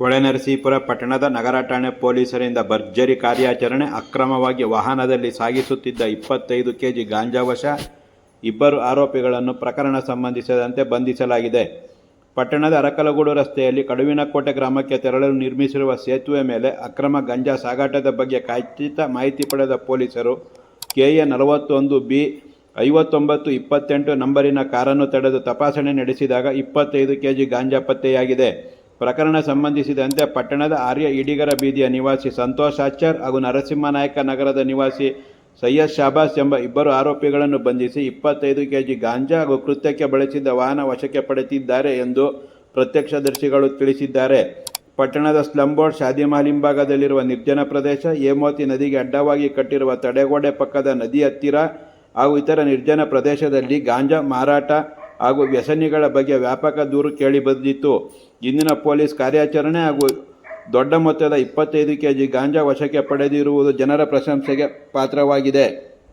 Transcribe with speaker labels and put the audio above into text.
Speaker 1: ಹೊಳೆನರಸೀಪುರ ಪಟ್ಟಣದ ನಗರ ಠಾಣೆ ಪೊಲೀಸರಿಂದ ಭರ್ಜರಿ ಕಾರ್ಯಾಚರಣೆ, ಅಕ್ರಮವಾಗಿ ವಾಹನದಲ್ಲಿ ಸಾಗಿಸುತ್ತಿದ್ದ ಇಪ್ಪತ್ತೈದು ಕೆಜಿ ಗಾಂಜಾ ವಶ, ಇಬ್ಬರು ಆರೋಪಿಗಳನ್ನು ಪ್ರಕರಣ ಸಂಬಂಧಿಸಿದಂತೆ ಬಂಧಿಸಲಾಗಿದೆ. ಪಟ್ಟಣದ ಅರಕಲಗೂಡು ರಸ್ತೆಯಲ್ಲಿ ಕಡುವಿನಕೋಟೆ ಗ್ರಾಮಕ್ಕೆ ತೆರಳಲು ನಿರ್ಮಿಸಿರುವ ಸೇತುವೆ ಮೇಲೆ ಅಕ್ರಮ ಗಂಜಾ ಸಾಗಾಟದ ಬಗ್ಗೆ ಖಚಿತ ಮಾಹಿತಿ ಪಡೆದ ಪೊಲೀಸರು ಕೆಎ ನಲವತ್ತೊಂದು ಬಿ ಐವತ್ತೊಂಬತ್ತು ಇಪ್ಪತ್ತೆಂಟು ನಂಬರಿನ ಕಾರನ್ನು ತಡೆದು ತಪಾಸಣೆ ನಡೆಸಿದಾಗ ಇಪ್ಪತ್ತೈದು ಕೆಜಿ ಗಾಂಜಾ ಪತ್ತೆಯಾಗಿದೆ. ಪ್ರಕರಣ ಸಂಬಂಧಿಸಿದಂತೆ ಪಟ್ಟಣದ ಆರ್ಯ ಇಡಿಗರ ಬೀದಿಯ ನಿವಾಸಿ ಸಂತೋಷ್ ಆಚಾರ್ ಹಾಗೂ ನರಸಿಂಹನಾಯಕ ನಗರದ ನಿವಾಸಿ ಸೈಯದ್ ಶಾಬಾಸ್ ಎಂಬ ಇಬ್ಬರು ಆರೋಪಿಗಳನ್ನು ಬಂಧಿಸಿ ಇಪ್ಪತ್ತೈದು ಕೆಜಿ ಗಾಂಜಾ ಹಾಗೂ ಕೃತ್ಯಕ್ಕೆ ಬಳಸಿದ್ದ ವಾಹನ ವಶಕ್ಕೆ ಪಡೆದಿದ್ದಾರೆ ಎಂದು ಪ್ರತ್ಯಕ್ಷದರ್ಶಿಗಳು ತಿಳಿಸಿದ್ದಾರೆ. ಪಟ್ಟಣದ ಸ್ಲಂ ಬೋರ್ಡ್ ಶಾದಿಮಹಲ್ ಹಿಂಭಾಗದಲ್ಲಿರುವ ನಿರ್ಜನ ಪ್ರದೇಶ ಹೇಮಾವತಿ ನದಿಗೆ ಅಡ್ಡವಾಗಿ ಕಟ್ಟಿರುವ ತಡೆಗೋಡೆ ಪಕ್ಕದ ನದಿ ಹತ್ತಿರ ಹಾಗೂ ಇತರ ನಿರ್ಜನ ಪ್ರದೇಶದಲ್ಲಿ ಗಾಂಜಾ ಮಾರಾಟ ಹಾಗೂ ವ್ಯಸನಿಗಳ ಬಗ್ಗೆ ವ್ಯಾಪಕ ದೂರು ಕೇಳಿ ಬಂದಿತ್ತು. ಇಂದಿನ ಪೊಲೀಸ್ ಕಾರ್ಯಾಚರಣೆ ಹಾಗೂ ದೊಡ್ಡ ಮೊತ್ತದ ಇಪ್ಪತ್ತೈದು ಕೆಜಿ ಗಾಂಜಾ ವಶಕ್ಕೆ ಪಡೆದಿರುವುದು ಜನರ ಪ್ರಶಂಸೆಗೆ ಪಾತ್ರವಾಗಿದೆ.